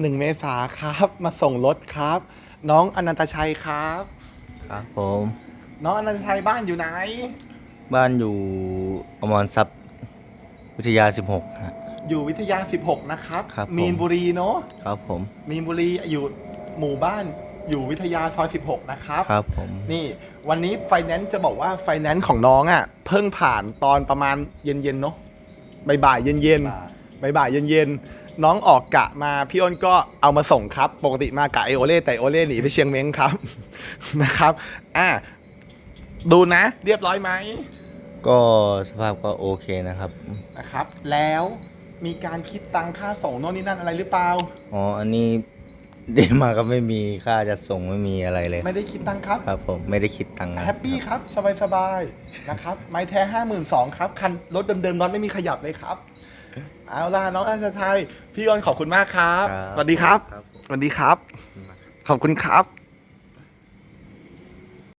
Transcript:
หนึ่งเมษาครับ มาส่งรถครับ น้องอนันตชัยครับ ครับผม น้องอนันตชัยบ้านอยู่ไหน บ้านอยู่อมรทรัพย์วิทยา 16ฮะ อยู่วิทยา 16 นะครับ ครับผม มีนบุรีเนาะครับผม มีนบุรีอยู่หมู่บ้านอยู่วิทยาซอย16 นะครับ ครับผม นี่วันนี้ไฟแนนซ์จะบอกว่าไฟแนนซ์ของน้องอะ่ะ เพิ่งผ่านตอนประมาณเย็นๆเนาะบ่ายๆเย็นๆ บ่ายๆเย็นๆ น้องออกกะมาพี่อ้นก็เอามาส่งครับ ปกติมากะไอโอเล่แต่โอเล่หนีไปเชียงเม้งครับ นะครับอะดูนะ เรียบร้อยไหมก็สภาพก็โอเคนะครับ นะครับ แล้วมีการคิดตังค่าส่งโน่นนี่นั่นอะไรหรือเปล่า อ๋อ อันนี้ได้มาก็ไม่มีค่าจะส่งไม่มีอะไรเลย ไม่ได้คิดตังครับ ครับผมไม่ได้คิดตังค์นะแฮปปี้ครับ สบายๆนะครับ ไม้แท้ห้าหมื่นสองครับ คันรถเดิมๆน็อตไม่มีขยับเลยครับ เอาล่ะน้องอันสไทยพี่อ้นขอบคุณมากครับ ครับ สวัสดีครับครับผมสวัสดีครับ ขอบคุณครับ